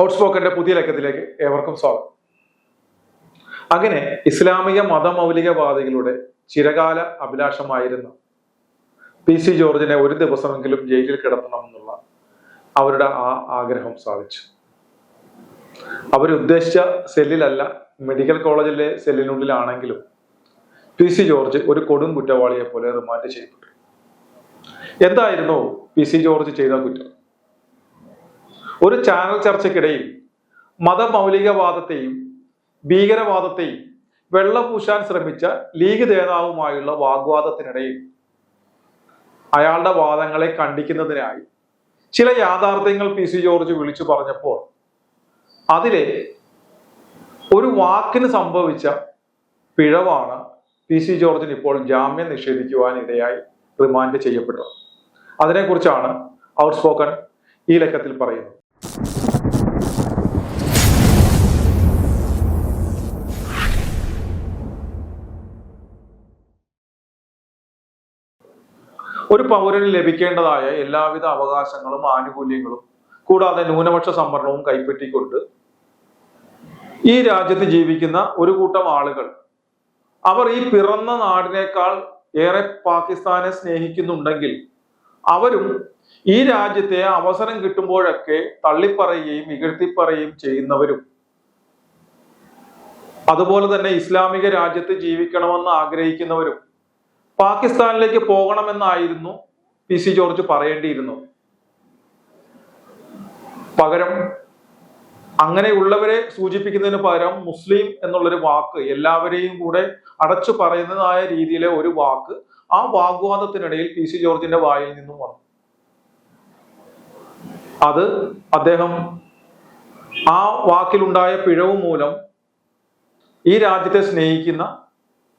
ഔട്ട്സ്പോക്കന്റെ പുതിയ ലക്കത്തിലേക്ക് ഏവർക്കും സ്വാഗതം. അങ്ങനെ ഇസ്ലാമിക മതമൗലികവാദികളുടെ ചിരകാല അഭിലാഷമായിരുന്ന പി സി ജോർജിനെ ഒരു ദിവസമെങ്കിലും ജയിലിൽ കിടത്തണമെന്നുള്ള അവരുടെ ആ ആഗ്രഹം സാധിച്ചു. അവരുദ്ദേശിച്ച സെല്ലിലല്ല മെഡിക്കൽ കോളേജിലെ സെല്ലിനുള്ളിലാണെങ്കിലും പി സി ജോർജ് ഒരു കൊടും കുറ്റവാളിയെ പോലെ റിമാൻഡ് ചെയ്യപ്പെട്ടു. എന്തായിരുന്നു പി സി ജോർജ് ചെയ്ത കുറ്റം? ഒരു ചാനൽ ചർച്ചയ്ക്കിടയിൽ മതമൗലികവാദത്തെയും ഭീകരവാദത്തെയും വെള്ളപൂശാൻ ശ്രമിച്ച ലീഗ് നേതാവുമായുള്ള വാഗ്വാദത്തിനിടയിൽ അയാളുടെ വാദങ്ങളെ കണ്ടിക്കുന്നതിനായി ചില യാഥാർത്ഥ്യങ്ങൾ പി സി ജോർജ് വിളിച്ചു പറഞ്ഞപ്പോൾ അതിലെ ഒരു വാക്കിന് സംഭവിച്ച പിഴവാണ് പി സി ജോർജിന് ഇപ്പോൾ ജാമ്യം നിഷേധിക്കുവാൻ ഇടയായി റിമാൻഡ് ചെയ്യപ്പെട്ടത് അതിനെക്കുറിച്ചാണ് ഔട്ട്സ്പോക്കൺ ഈ ലക്കത്തിൽ പറയുന്നത്. ഒരു പൗരന് ലഭിക്കേണ്ടതായ എല്ലാവിധ അവകാശങ്ങളും ആനുകൂല്യങ്ങളും കൂടാതെ ന്യൂനപക്ഷ സംവരണവും കൈപ്പറ്റിക്കൊണ്ട് ഈ രാജ്യത്ത് ജീവിക്കുന്ന ഒരു കൂട്ടം ആളുകൾ അവർ ഈ പിറന്ന നാടിനേക്കാൾ ഏറെ പാകിസ്ഥാനെ സ്നേഹിക്കുന്നുണ്ടെങ്കിൽ അവരും ഈ രാജ്യത്തെ അവസരം കിട്ടുമ്പോഴൊക്കെ തള്ളിപ്പറയുകയും ഇകഴ്ത്തിപ്പറയുകയും ചെയ്യുന്നവരും. അതുപോലെ തന്നെ ഇസ്ലാമിക രാജ്യത്ത് ജീവിക്കണമെന്ന് ആഗ്രഹിക്കുന്നവരും പാകിസ്ഥാനിലേക്ക് പോകണമെന്നായിരുന്നു പി സി ജോർജ് പറയേണ്ടിയിരുന്നു. പകരം അങ്ങനെയുള്ളവരെ സൂചിപ്പിക്കുന്നതിന് പകരം മുസ്ലിം എന്നുള്ളൊരു വാക്ക് എല്ലാവരെയും കൂടെ അടച്ചു പറയുന്നതായ രീതിയിലെ ഒരു വാക്ക് ആ വാഗ്വാദത്തിനിടയിൽ പി സി ജോർജിന്റെ വായിൽ നിന്നും വന്നു. അത് അദ്ദേഹം ആ വാക്കിലുണ്ടായ പിഴവ് മൂലം ഈ രാജ്യത്തെ സ്നേഹിക്കുന്ന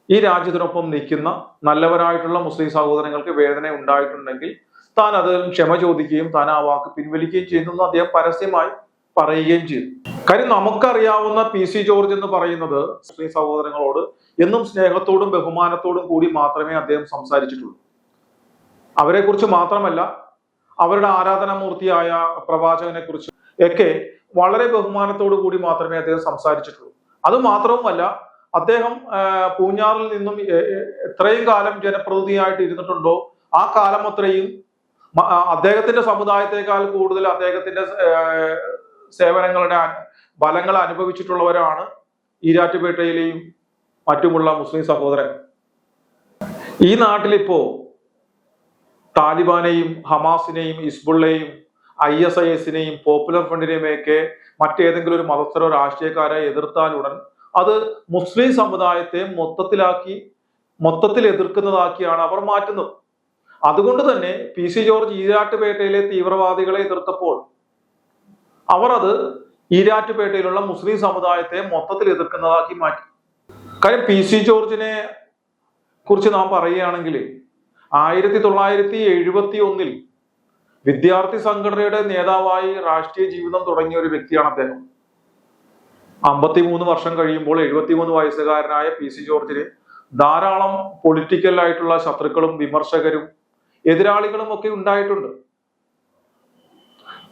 ഈ രാജ്യത്തിനൊപ്പം നിൽക്കുന്ന നല്ലവരായിട്ടുള്ള മുസ്ലിം സഹോദരങ്ങൾക്ക് വേദന ഉണ്ടായിട്ടുണ്ടെങ്കിൽ താൻ അത് ക്ഷമ ചോദിക്കുകയും താൻ ആ വാക്ക് പിൻവലിക്കുകയും ചെയ്യുന്നു അദ്ദേഹം പരസ്യമായി പറയുകയും ചെയ്തു. കാര്യം നമുക്കറിയാവുന്ന പി സി ജോർജ് എന്ന് പറയുന്നത് മുസ്ലിം സഹോദരങ്ങളോട് എന്നും സ്നേഹത്തോടും ബഹുമാനത്തോടും കൂടി മാത്രമേ അദ്ദേഹം സംസാരിച്ചിട്ടുള്ളൂ. അവരെ കുറിച്ച് മാത്രമല്ല അവരുടെ ആരാധനാമൂർത്തിയായ പ്രവാചകനെ കുറിച്ച് ഒക്കെ വളരെ ബഹുമാനത്തോടു കൂടി മാത്രമേ അദ്ദേഹം സംസാരിച്ചിട്ടുള്ളൂ. അത് മാത്രവുമല്ല അദ്ദേഹം പൂഞ്ഞാറിൽ നിന്നും എത്രയും കാലം ജനപ്രതിനിധിയായിട്ട് ഇരുന്നിട്ടുണ്ടോ? ആ കാലം അത്രയും അദ്ദേഹത്തിന്റെ സമുദായത്തെക്കാൾ കൂടുതൽ അദ്ദേഹത്തിന്റെ സേവനങ്ങളുടെ ഫലങ്ങൾ അനുഭവിച്ചിട്ടുള്ളവരാണ് ഈരാറ്റുപേട്ടയിലെയും മറ്റുമുള്ള മുസ്ലിം സഹോദരൻ. ഈ നാട്ടിലിപ്പോ താലിബാനെയും ഹമാസിനെയും ഇസ്ബുള്ളെയും ഐ എസ് ഐ എസിനെയും പോപ്പുലർ ഫ്രണ്ടിനെയും ഒക്കെ മറ്റേതെങ്കിലും ഒരു മതസ്ഥരോ രാഷ്ട്രീയക്കാരെ എതിർത്താലുടൻ അത് മുസ്ലിം സമുദായത്തെ മൊത്തത്തിലാക്കി മൊത്തത്തിൽ എതിർക്കുന്നതാക്കിയാണ് അവർ മാറ്റുന്നത്. അതുകൊണ്ട് തന്നെ പി സി ജോർജ് ഈരാട്ടുപേട്ടയിലെ തീവ്രവാദികളെ എതിർത്തപ്പോൾ അവർ അത് ഈരാറ്റുപേട്ടയിലുള്ള മുസ്ലിം സമുദായത്തെ മൊത്തത്തിൽ എതിർക്കുന്നതാക്കി മാറ്റി. കാര്യം പി സി ജോർജിനെ കുറിച്ച് നാം പറയുകയാണെങ്കിൽ ആയിരത്തി തൊള്ളായിരത്തി എഴുപത്തി ഒന്നിൽ വിദ്യാർത്ഥി സംഘടനയുടെ നേതാവായി രാഷ്ട്രീയ ജീവിതം തുടങ്ങിയ ഒരു വ്യക്തിയാണ് അദ്ദേഹം. അമ്പത്തിമൂന്ന് വർഷം കഴിയുമ്പോൾ എഴുപത്തിമൂന്ന് വയസ്സുകാരനായ പി സി ജോർജിന് ധാരാളം പൊളിറ്റിക്കൽ ആയിട്ടുള്ള ശത്രുക്കളും വിമർശകരും എതിരാളികളും ഒക്കെ ഉണ്ടായിട്ടുണ്ട്.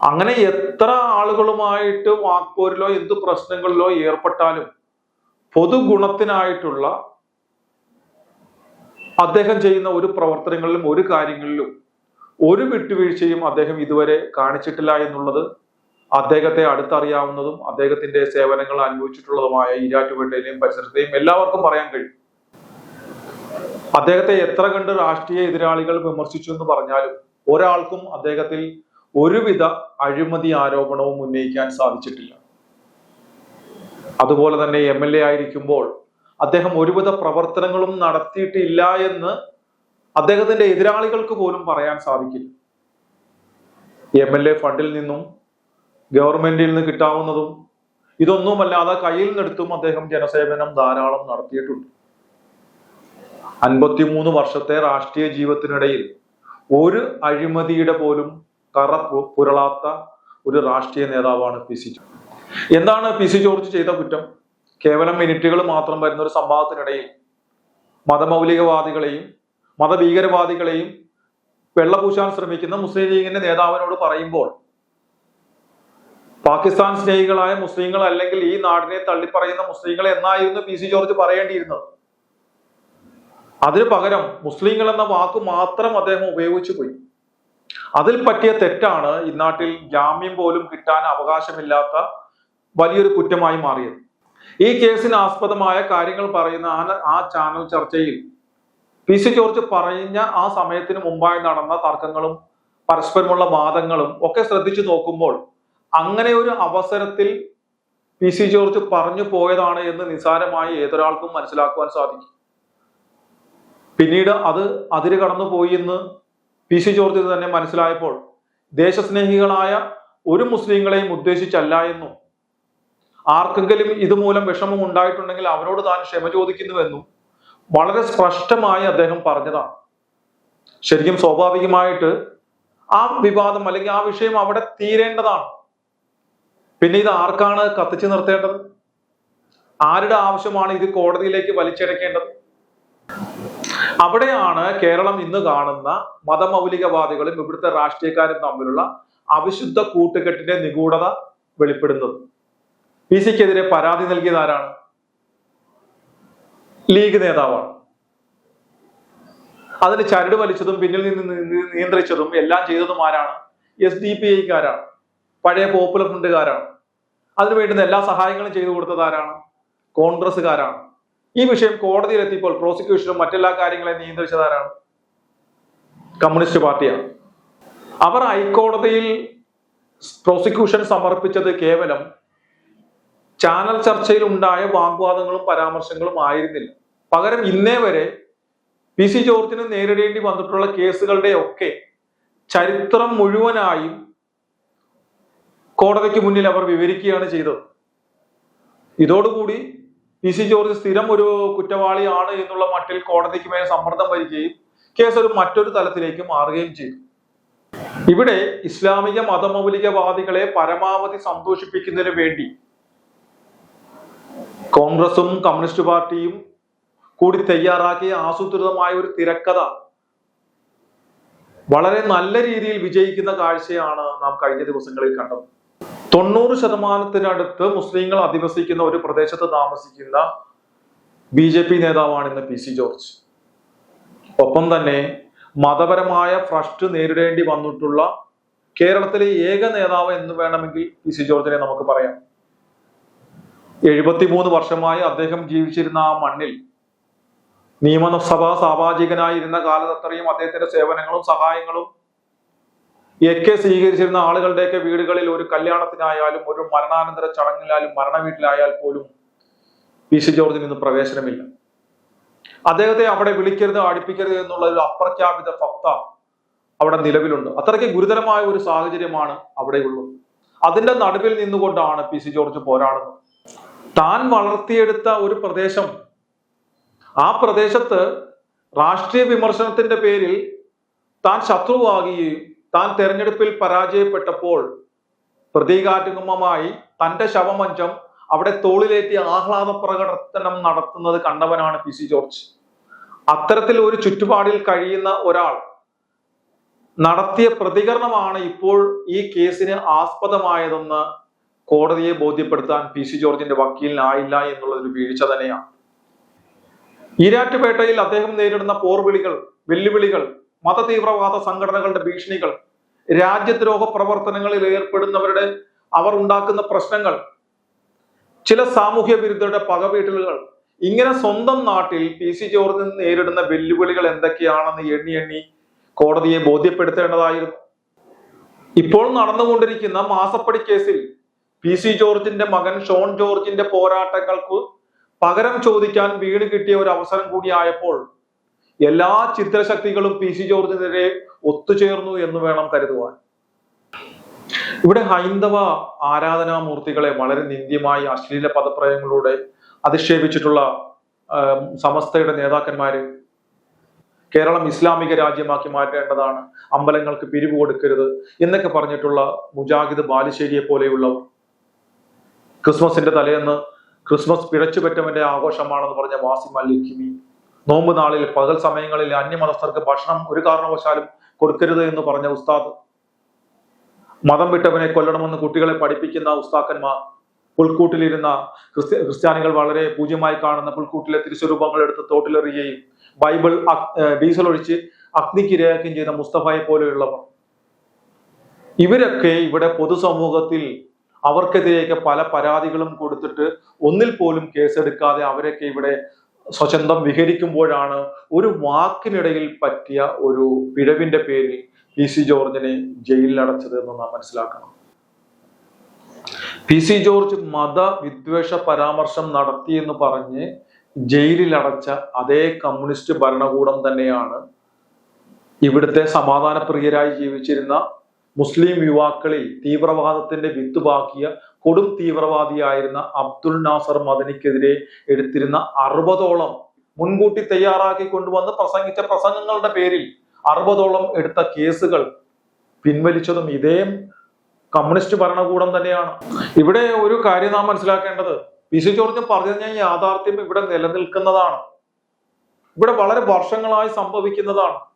അങ്ങനെ എത്ര ആളുകളുമായിട്ട് വാക്പോരിലോ എന്ത് പ്രശ്നങ്ങളിലോ ഏർപ്പെട്ടാലും പൊതുഗുണത്തിനായിട്ടുള്ള അദ്ദേഹം ചെയ്യുന്ന ഒരു പ്രവർത്തനങ്ങളിലും ഒരു കാര്യങ്ങളിലും ഒരു വിട്ടുവീഴ്ചയും അദ്ദേഹം ഇതുവരെ കാണിച്ചിട്ടില്ല എന്നുള്ളത് അദ്ദേഹത്തെ അടുത്തറിയാവുന്നതും അദ്ദേഹത്തിന്റെ സേവനങ്ങൾ അനുഭവിച്ചിട്ടുള്ളതുമായ ഈരാറ്റുപേട്ടയിലെയും പരിസരത്തെയും എല്ലാവർക്കും പറയാൻ കഴിയും. അദ്ദേഹത്തെ എത്ര കണ്ട് രാഷ്ട്രീയ എതിരാളികൾ വിമർശിച്ചു എന്ന് പറഞ്ഞാലും ഒരാൾക്കും അദ്ദേഹത്തിൽ ഒരുവിധ അഴിമതി ആരോപണവും ഉന്നയിക്കാൻ സാധിച്ചിട്ടില്ല. അതുപോലെ തന്നെ എം എൽ എ ആയിരിക്കുമ്പോൾ അദ്ദേഹം ഒരുവിധ പ്രവർത്തനങ്ങളും നടത്തിയിട്ടില്ല എന്ന് അദ്ദേഹത്തിന്റെ എതിരാളികൾക്ക് പോലും പറയാൻ സാധിക്കില്ല. എം എൽ എ ഫണ്ടിൽ നിന്നും ഗവൺമെന്റിൽ നിന്ന് കിട്ടാവുന്നതും ഇതൊന്നുമല്ലാതെ കയ്യിൽ നിന്നെടുത്തും അദ്ദേഹം ജനസേവനം ധാരാളം നടത്തിയിട്ടുണ്ട്. അൻപത്തിമൂന്ന് വർഷത്തെ രാഷ്ട്രീയ ജീവിതത്തിനിടയിൽ ഒരു അഴിമതിയുടെ പോലും കറ പുരളാത്ത ഒരു രാഷ്ട്രീയ നേതാവാണ് പി സി ജോർജ്. എന്താണ് പി സി ജോർജ് ചെയ്ത കുറ്റം? കേവലം മിനിറ്റുകൾ മാത്രം വരുന്ന ഒരു സംവാദത്തിനിടയിൽ മതമൗലികവാദികളെയും മതഭീകരവാദികളെയും വെള്ളപൂശാൻ ശ്രമിക്കുന്ന മുസ്ലിം ലീഗിന്റെ നേതാവിനോട് പറയുമ്പോൾ പാകിസ്ഥാൻ സ്നേഹികളായ മുസ്ലിങ്ങൾ അല്ലെങ്കിൽ ഈ നാടിനെ തള്ളിപ്പറയുന്ന മുസ്ലിങ്ങൾ എന്നായിരുന്നു പി സി ജോർജ് പറയേണ്ടിയിരുന്നത്. അതിനു പകരം മുസ്ലിങ്ങൾ എന്ന വാക്ക് മാത്രം അദ്ദേഹം ഉപയോഗിച്ചു പോയി. അതിൽ പറ്റിയ തെറ്റാണ് ഇന്നാട്ടിൽ ജാമ്യം പോലും കിട്ടാൻ അവകാശമില്ലാത്ത വലിയൊരു കുറ്റമായി മാറിയത്. ഈ കേസിന് ആസ്പദമായ കാര്യങ്ങൾ പറയുന്ന ആ- ചാനൽ ചർച്ചയിൽ. പി സി ജോർജ് പറഞ്ഞ ആ സമയത്തിന് മുമ്പായി നടന്ന തർക്കങ്ങളും പരസ്പരമുള്ള വാദങ്ങളും ഒക്കെ ശ്രദ്ധിച്ചു നോക്കുമ്പോൾ അങ്ങനെ ഒരു അവസരത്തിൽ പി സി ജോർജ് പറഞ്ഞു പോയതാണ് എന്ന് നിസാരമായി ഏതൊരാൾക്കും മനസ്സിലാക്കുവാൻ സാധിക്കും. പിന്നീട് അത് അതിര് കടന്നു പോയി എന്ന് പി സി ജോർജ് തന്നെ മനസ്സിലായപ്പോൾ ദേശസ്നേഹികളായ ഒരു മുസ്ലിങ്ങളെയും ഉദ്ദേശിച്ചല്ല എന്നും ആർക്കെങ്കിലും ഇതുമൂലം വിഷമം ഉണ്ടായിട്ടുണ്ടെങ്കിൽ അവരോട് താൻ ക്ഷമ ചോദിക്കുന്നുവെന്നും വളരെ സ്പഷ്ടമായി അദ്ദേഹം പറഞ്ഞതാണ്. ശരിക്കും സ്വാഭാവികമായിട്ട് ആ വിവാദം അല്ലെങ്കിൽ ആ വിഷയം അവിടെ തീരേണ്ടതാണ്. പിന്നെ ഇത് ആർക്കാണ് കത്തിച്ചു നിർത്തേണ്ടത്? ആരുടെ ആവശ്യമാണ് ഇത് കോടതിയിലേക്ക് വലിച്ചെടുക്കേണ്ടത് അവിടെയാണ് കേരളം ഇന്ന് കാണുന്ന മതമൗലികവാദികളും ഇവിടുത്തെ രാഷ്ട്രീയക്കാരും തമ്മിലുള്ള അവിശുദ്ധ കൂട്ടുകെട്ടിന്റെ നിഗൂഢത വെളിപ്പെടുന്നത്. പി സിക്കെതിരെ പരാതി നൽകിയത് ആരാണ്? ലീഗ് നേതാവാണ്. അതിന് ചരട് വലിച്ചതും പിന്നിൽ നിന്ന് നിയന്ത്രിച്ചതും എല്ലാം ചെയ്തതും ആരാണ്? എസ് ഡി പി ഐക്കാരാണ് പഴയ പോപ്പുലർ ഫ്രണ്ടുകാരാണ് അതിനു വേണ്ടുന്ന എല്ലാ സഹായങ്ങളും ചെയ്തു കൊടുത്തത് ആരാണ്? കോൺഗ്രസ്സുകാരാണ്. ഈ വിഷയം കോടതിയിലെത്തിയപ്പോൾ പ്രോസിക്യൂഷനും മറ്റെല്ലാ കാര്യങ്ങളെയും നിയന്ത്രിച്ചത് ആരാണ്? കമ്മ്യൂണിസ്റ്റ് പാർട്ടിയാണ്. അവർ ഹൈക്കോടതിയിൽ പ്രോസിക്യൂഷൻ സമർപ്പിച്ചത് കേവലം ചാനൽ ചർച്ചയിൽ ഉണ്ടായ വാഗ്വാദങ്ങളും പരാമർശങ്ങളും ആയിരുന്നില്ല. പകരം ഇന്നേ വരെ പി സി ജോർജിന് നേരിടേണ്ടി വന്നിട്ടുള്ള കേസുകളുടെ ഒക്കെ ചരിത്രം മുഴുവനായും കോടതിക്ക് മുന്നിൽ അവർ വിവരിക്കുകയാണ് ചെയ്തത്. ഇതോടുകൂടി പി സി ജോർജ് സ്ഥിരം ഒരു കുറ്റവാളിയാണ് എന്നുള്ള മട്ടിൽ കോടതിക്ക് മേൽ സമ്മർദ്ദം വരികയും കേസ് ഒരു മറ്റൊരു തലത്തിലേക്ക് മാറുകയും ചെയ്തു. ഇവിടെ ഇസ്ലാമിക മതമൗലികവാദികളെ പരമാവധി സന്തോഷിപ്പിക്കുന്നതിന് വേണ്ടി കോൺഗ്രസും കമ്മ്യൂണിസ്റ്റ് പാർട്ടിയും കൂടി തയ്യാറാക്കിയ ആസൂത്രിതമായ ഒരു തിരക്കഥ വളരെ നല്ല രീതിയിൽ വിജയിക്കുന്ന കാഴ്ചയാണ് നാം കഴിഞ്ഞ ദിവസങ്ങളിൽ കണ്ടത്. തൊണ്ണൂറ് ശതമാനത്തിനടുത്ത് മുസ്ലിങ്ങൾ അധിവസിക്കുന്ന ഒരു പ്രദേശത്ത് താമസിക്കുന്ന ബി ജെ പി നേതാവാണ് ഇന്ന് പി സി ജോർജ്. ഒപ്പം തന്നെ മതപരമായ ഫ്രസ്റ്റ് നേരിടേണ്ടി വന്നിട്ടുള്ള കേരളത്തിലെ ഏക നേതാവ് എന്ന് വേണമെങ്കിൽ പി സി ജോർജിനെ നമുക്ക് പറയാം. എഴുപത്തിമൂന്ന് വർഷമായി അദ്ദേഹം ജീവിച്ചിരുന്ന ആ മണ്ണിൽ നിയമസഭാ സാമാജികനായിരുന്ന കാലത്ത് അത്രയും അദ്ദേഹത്തിന്റെ സേവനങ്ങളും സഹായങ്ങളും ഒക്കെ സ്വീകരിച്ചിരുന്ന ആളുകളുടെയൊക്കെ വീടുകളിൽ ഒരു കല്യാണത്തിനായാലും ഒരു മരണാനന്തര ചടങ്ങിലായാലും മരണ വീട്ടിലായാൽ പോലും പി സി ജോർജിന് ഇന്ന് പ്രവേശനമില്ല. അദ്ദേഹത്തെ അവിടെ വിളിക്കരുത് അടുപ്പിക്കരുത് എന്നുള്ള ഒരു അപ്രഖ്യാപിത ഫക്ത അവിടെ നിലവിലുണ്ട്. അത്രയ്ക്ക് ഗുരുതരമായ ഒരു സാഹചര്യമാണ് അവിടെയുള്ളത്. അതിന്റെ നടുവിൽ നിന്നുകൊണ്ടാണ് പി സി ജോർജ് പോരാടുന്നത്. താൻ വളർത്തിയെടുത്ത ഒരു പ്രദേശം ആ പ്രദേശത്ത് രാഷ്ട്രീയ വിമർശനത്തിന്റെ പേരിൽ താൻ ശത്രുവാകുകയും താൻ തെരഞ്ഞെടുപ്പിൽ പരാജയപ്പെട്ടപ്പോൾ പ്രതീകാത്മകമായി തന്റെ ശവമഞ്ചം അവിടെ തോളിലേറ്റി ആഹ്ലാദ പ്രകടനം നടത്തുന്നത് കണ്ടവനാണ് പി സി ജോർജ്. അത്തരത്തിൽ ഒരു ചുറ്റുപാടിൽ കഴിയുന്ന ഒരാൾ നടത്തിയ പ്രതികരണമാണ് ഇപ്പോൾ ഈ കേസിന് ആസ്പദമായതെന്ന് കോടതിയെ ബോധ്യപ്പെടുത്താൻ പി സി ജോർജിന്റെ വക്കീലിനായില്ല എന്നുള്ളത് ഒരു വീഴ്ച തന്നെയാണ്. ഈരാറ്റുപേട്ടയിൽ അദ്ദേഹം നേരിടുന്ന പോർവിളികൾ വെല്ലുവിളികൾ മതതീവ്രവാദ സംഘടനകളുടെ ഭീഷണികൾ രാജ്യദ്രോഹ പ്രവർത്തനങ്ങളിൽ ഏർപ്പെടുന്നവരുടെ അവർ ഉണ്ടാക്കുന്ന പ്രശ്നങ്ങൾ ചില സാമൂഹ്യ വിരുദ്ധരുടെ പകവീട്ടലുകൾ. ഇങ്ങനെ സ്വന്തം നാട്ടിൽ പി സി ജോർജ് നേരിടുന്ന വെല്ലുവിളികൾ എന്തൊക്കെയാണെന്ന് എണ്ണി എണ്ണി കോടതിയെ ബോധ്യപ്പെടുത്തേണ്ടതായിരുന്നു. ഇപ്പോൾ നടന്നുകൊണ്ടിരിക്കുന്ന മാസപ്പടി കേസിൽ പി സി ജോർജിന്റെ മകൻ ഷോൺ ജോർജിന്റെ പോരാട്ടങ്ങൾക്ക് പകരം ചോദിക്കാൻ വീണ് കിട്ടിയ ഒരു അവസരം കൂടിയായപ്പോൾ എല്ലാ ചിത്രശക്തികളും പി സി ജോർജിനെതിരെ ഒത്തുചേർന്നു എന്ന് വേണം കരുതുവാൻ. ഇവിടെ ഹൈന്ദവ ആരാധനാമൂർത്തികളെ വളരെ നിന്ദ്യമായി അശ്ലീല പദപ്രയങ്ങളിലൂടെ അധിക്ഷേപിച്ചിട്ടുള്ള സമസ്തയുടെ നേതാക്കന്മാര് കേരളം ഇസ്ലാമിക രാജ്യമാക്കി മാറ്റേണ്ടതാണ്. അമ്പലങ്ങൾക്ക് പിരിവ് കൊടുക്കരുത് എന്നൊക്കെ പറഞ്ഞിട്ടുള്ള മുജാഹിദ് ബാലുശ്ശേരിയെ പോലെയുള്ളവർ ക്രിസ്മസിന്റെ തലേന്ന് ക്രിസ്മസ് പിഴച്ചുപറ്റവന്റെ ആഘോഷമാണെന്ന് പറഞ്ഞ വാസിം അൽ നോമ്പ് നാളിൽ പകൽ സമയങ്ങളിൽ അന്യമതസ്ഥർക്ക് ഭക്ഷണം ഒരു കാരണവശാലും കൊടുക്കരുത് എന്ന് പറഞ്ഞ ഉസ്താദ്. മതം വിട്ടവനെ കൊല്ലണമെന്ന് കുട്ടികളെ പഠിപ്പിക്കുന്ന ഉസ്താക്കന്മാർ പുൽക്കൂട്ടിലിരുന്ന ക്രിസ്ത്യ ക്രിസ്ത്യാനികൾ വളരെ പൂജ്യമായി കാണുന്ന പുൽക്കൂട്ടിലെ തിരുസ്വരൂപങ്ങൾ എടുത്ത് തോട്ടിലെറിയുകയും ബൈബിൾ ഡീസൽ ഒഴിച്ച് അഗ്നിക്ക് രേഖയും ചെയ്ത മുസ്തഫയെ പോലെയുള്ളവർ. ഇവരൊക്കെ ഇവിടെ പൊതുസമൂഹത്തിൽ അവർക്കെതിരെയൊക്കെ പല പരാതികളും കൊടുത്തിട്ട് ഒന്നിൽ പോലും കേസെടുക്കാതെ അവരൊക്കെ ഇവിടെ സ്വച്ഛന്തം വിഹരിക്കുമ്പോഴാണ് ഒരു വാക്കിനിടയിൽ പറ്റിയ ഒരു പിഴവിന്റെ പേരിൽ പി സി ജോർജിനെ ജയിലിൽ അടച്ചത് എന്ന് നാം മനസ്സിലാക്കണം. പി സി ജോർജ് മതവിദ്വേഷ പരാമർശം നടത്തി എന്ന് പറഞ്ഞ് ജയിലിൽ അടച്ച അതേ കമ്മ്യൂണിസ്റ്റ് ഭരണകൂടം തന്നെയാണ് ഇവിടുത്തെ സമാധാനപ്രിയരായി ജീവിച്ചിരുന്ന മുസ്ലിം യുവാക്കളിൽ തീവ്രവാദത്തിന്റെ വിത്തുപാക്കിയ കൊടും തീവ്രവാദിയായിരുന്ന അബ്ദുൽ നാസർ മദനിക്കെതിരെ എടുത്തിരുന്ന അറുപതോളം മുൻകൂട്ടി തയ്യാറാക്കി കൊണ്ടുവന്ന് പ്രസംഗിച്ച പ്രസംഗങ്ങളുടെ പേരിൽ അറുപതോളം എടുത്ത കേസുകൾ പിൻവലിച്ചതും ഇതേ കമ്മ്യൂണിസ്റ്റ് ഭരണകൂടം തന്നെയാണ്. ഇവിടെ ഒരു കാര്യം നാം മനസ്സിലാക്കേണ്ടത്. പി സി ജോർജ് പറഞ്ഞ യാഥാർത്ഥ്യം ഇവിടെ നിലനിൽക്കുന്നതാണ്. ഇവിടെ വളരെ വർഷങ്ങളായി സംഭവിക്കുന്നതാണ്.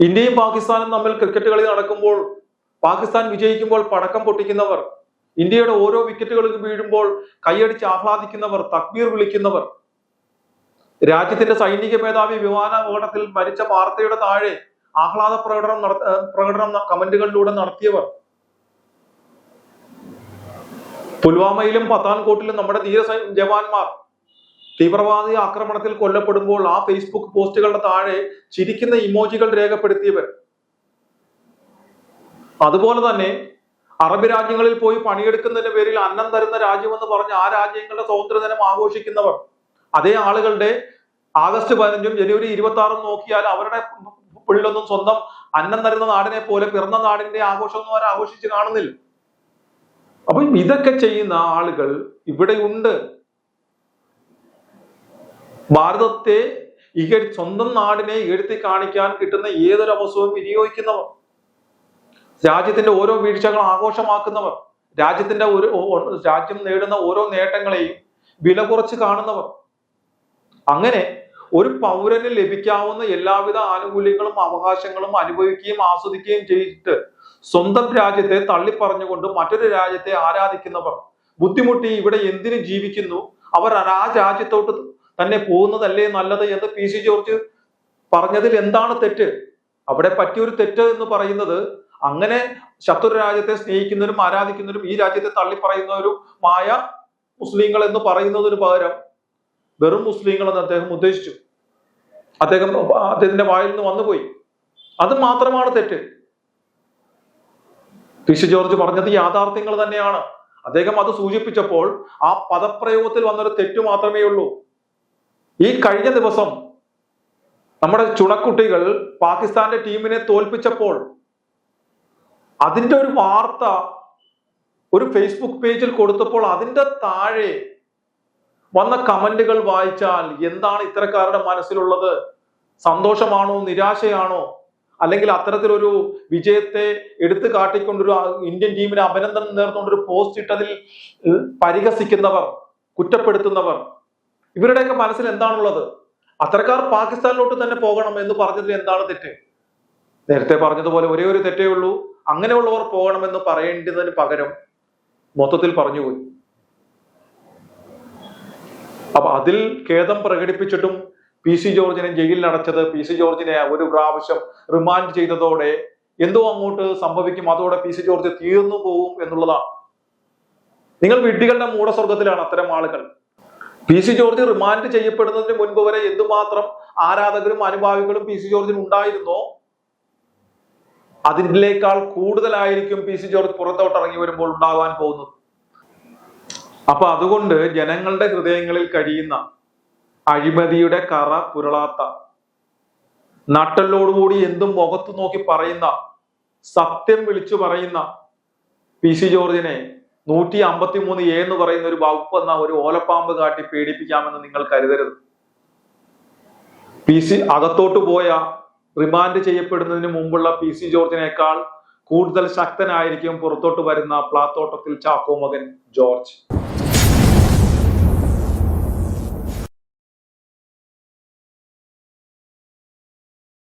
ഇന്ത്യയും പാകിസ്ഥാനും തമ്മിൽ ക്രിക്കറ്റ് കളി നടക്കുമ്പോൾ പാകിസ്ഥാൻ വിജയിക്കുമ്പോൾ പടക്കം പൊട്ടിക്കുന്നവർ ഇന്ത്യയുടെ ഓരോ വിക്കറ്റുകൾക്ക് വീഴുമ്പോൾ കൈയടിച്ച് ആഹ്ലാദിക്കുന്നവർ തക്ബീർ വിളിക്കുന്നവർ രാജ്യത്തിന്റെ സൈനിക മേധാവി വിമാന അപകടത്തിൽ മരിച്ച വാർത്തയുടെ താഴെ ആഹ്ലാദ പ്രകടനം പ്രകടനം കമന്റുകളിലൂടെ നടത്തിയവർ. പുൽവാമയിലും പത്താൻകോട്ടിലും നമ്മുടെ ധീര ജവാന്മാർ തീവ്രവാദി ആക്രമണത്തിൽ കൊല്ലപ്പെടുമ്പോൾ ആ ഫേസ്ബുക്ക് പോസ്റ്റുകളുടെ താഴെ ചിരിക്കുന്ന ഇമോജികൾ രേഖപ്പെടുത്തിയവർ. അതുപോലെ തന്നെ അറബ് രാജ്യങ്ങളിൽ പോയി പണിയെടുക്കുന്നതിന്റെ പേരിൽ അന്നം തരുന്ന രാജ്യമെന്ന് പറഞ്ഞ് ആ രാജ്യങ്ങളുടെ സ്വാതന്ത്ര്യദിനം ആഘോഷിക്കുന്നവർ. അതേ ആളുകളുടെ ആഗസ്റ്റ് പതിനഞ്ചും ജനുവരി ഇരുപത്തി ആറും നോക്കിയാൽ അവരുടെ ഉള്ളിലൊന്നും സ്വന്തം അന്നം തരുന്ന നാടിനെ പോലെ പിറന്ന നാടിന്റെ ആഘോഷമൊന്നും അവർ ആഘോഷിച്ച് കാണുന്നില്ല. അപ്പൊ ഇതൊക്കെ ചെയ്യുന്ന ആളുകൾ ഇവിടെയുണ്ട്. ഭാരതത്തെ ഇക സ്വന്തം നാടിനെ ഇകഴ്ത്തി കാണിക്കാൻ കിട്ടുന്ന ഏതൊരു അവസരവും വിനിയോഗിക്കുന്നവർ രാജ്യത്തിന്റെ ഓരോ വീഴ്ചകൾ ആഘോഷമാക്കുന്നവർ രാജ്യത്തിന്റെ ഒരു രാജ്യം നേടുന്ന ഓരോ നേട്ടങ്ങളെയും വില കുറച്ച് കാണുന്നവർ. അങ്ങനെ ഒരു പൗരന് ലഭിക്കാവുന്ന എല്ലാവിധ ആനുകൂല്യങ്ങളും അവകാശങ്ങളും അനുഭവിക്കുകയും ആസ്വദിക്കുകയും ചെയ്തിട്ട് സ്വന്തം രാജ്യത്തെ തള്ളിപ്പറഞ്ഞുകൊണ്ട് മറ്റൊരു രാജ്യത്തെ ആരാധിക്കുന്നവർ ബുദ്ധിമുട്ടി ഇവിടെ എന്തിനു ജീവിക്കുന്നു അവർ ആ രാജ്യത്തോട്ട് തന്നെ പോകുന്നതല്ലേ നല്ലത് എന്ന് പി സി ജോർജ് പറഞ്ഞതിൽ എന്താണ് തെറ്റ്? അവിടെ പറ്റിയൊരു തെറ്റ് എന്ന് പറയുന്നത് അങ്ങനെ ശത്രു രാജ്യത്തെ സ്നേഹിക്കുന്നവരും ആരാധിക്കുന്നവരും ഈ രാജ്യത്തെ തള്ളിപ്പറയുന്നവരും ആയ മുസ്ലിങ്ങൾ എന്ന് പറയുന്നതിന് പകരം വെറും മുസ്ലിങ്ങൾ എന്ന് അദ്ദേഹം ഉദ്ദേശിച്ചു. അദ്ദേഹം അദ്ദേഹത്തിന്റെ വായിൽ നിന്ന് വന്നുപോയി അത് മാത്രമാണ് തെറ്റ്. പി സി ജോർജ് പറഞ്ഞത് യാഥാർത്ഥ്യങ്ങൾ തന്നെയാണ്. അദ്ദേഹം അത് സൂചിപ്പിച്ചപ്പോൾ ആ പദപ്രയോഗത്തിൽ വന്നൊരു തെറ്റു മാത്രമേ ഉള്ളൂ ഈ കഴിഞ്ഞ ദിവസം നമ്മുടെ ചുണക്കുട്ടികൾ പാകിസ്ഥാന്റെ ടീമിനെ തോൽപ്പിച്ചപ്പോൾ അതിന്റെ ഒരു വാർത്ത ഒരു ഫേസ്ബുക്ക് പേജിൽ കൊടുത്തപ്പോൾ അതിന്റെ താഴെ വന്ന കമന്റുകൾ വായിച്ചാൽ എന്താണ് ഇത്തരക്കാരുടെ മനസ്സിലുള്ളത്? സന്തോഷമാണോ? നിരാശയാണോ? അല്ലെങ്കിൽ അത്തരത്തിലൊരു വിജയത്തെ എടുത്തു കാട്ടിക്കൊണ്ടൊരു ഇന്ത്യൻ ടീമിന് അഭിനന്ദനം നേർന്നുകൊണ്ടൊരു പോസ്റ്റ് ഇട്ടതിൽ പരിഹസിക്കുന്നവർ കുറ്റപ്പെടുത്തുന്നവർ ഇവരുടെയൊക്കെ മനസ്സിൽ എന്താണുള്ളത്? അത്തരക്കാർ പാകിസ്ഥാനിലോട്ട് തന്നെ പോകണം എന്ന് പറഞ്ഞതിൽ എന്താണ് തെറ്റ്? നേരത്തെ പറഞ്ഞതുപോലെ ഒരേ ഒരു തെറ്റേ ഉള്ളൂ. അങ്ങനെയുള്ളവർ പോകണമെന്ന് പറയേണ്ടതിന് പകരം മൊത്തത്തിൽ പറഞ്ഞുപോയി. അപ്പൊ അതിൽ ഖേദം പ്രകടിപ്പിച്ചിട്ടും പി സി ജോർജിനെ ജയിലിൽ അടച്ചത് പി സി ജോർജിനെ ഒരു പ്രാവശ്യം റിമാൻഡ് ചെയ്തതോടെ എന്തോ അങ്ങോട്ട് സംഭവിക്കും. അതോടെ പി സി ജോർജ് തീർന്നു പോകും എന്നുള്ളതാണ്. നിങ്ങൾ വിഡ്ഢികളുടെ മൂടസ്വർഗത്തിലാണ് അത്തരം ആളുകൾ. പി സി ജോർജ് റിമാൻഡ് ചെയ്യപ്പെടുന്നതിന് മുൻപ് വരെ എന്തുമാത്രം ആരാധകരും അനുഭാവികളും പി സി ജോർജിന് ഉണ്ടായിരുന്നോ? അതിലേക്കാൾ കൂടുതലായിരിക്കും പി സി ജോർജ് പുറത്തോട്ട് ഇറങ്ങി വരുമ്പോൾ ഉണ്ടാവാൻ പോകുന്നത്. അപ്പൊ അതുകൊണ്ട് ജനങ്ങളുടെ ഹൃദയങ്ങളിൽ കഴിയുന്ന അഴിമതിയുടെ കറ പുരളാത്ത നട്ടലോടുകൂടി എന്തും മുഖത്തു നോക്കി പറയുന്ന സത്യം വിളിച്ചു പറയുന്ന പി സി ജോർജിനെ നൂറ്റി അമ്പത്തി മൂന്ന് എ എന്ന് പറയുന്ന ഒരു വകുപ്പ് എന്ന ഒരു ഓലപ്പാമ്പ് കാട്ടി പേടിപ്പിക്കാമെന്ന് നിങ്ങൾ കരുതരുത്. പി സി അകത്തോട്ട് പോയ റിമാൻഡ് ചെയ്യപ്പെടുന്നതിന് മുമ്പുള്ള പി സി ജോർജിനേക്കാൾ കൂടുതൽ ശക്തനായിരിക്കും പുറത്തോട്ട് വരുന്ന പ്ലാത്തോട്ടത്തിൽ ചാക്കോ മകൻ ജോർജ്.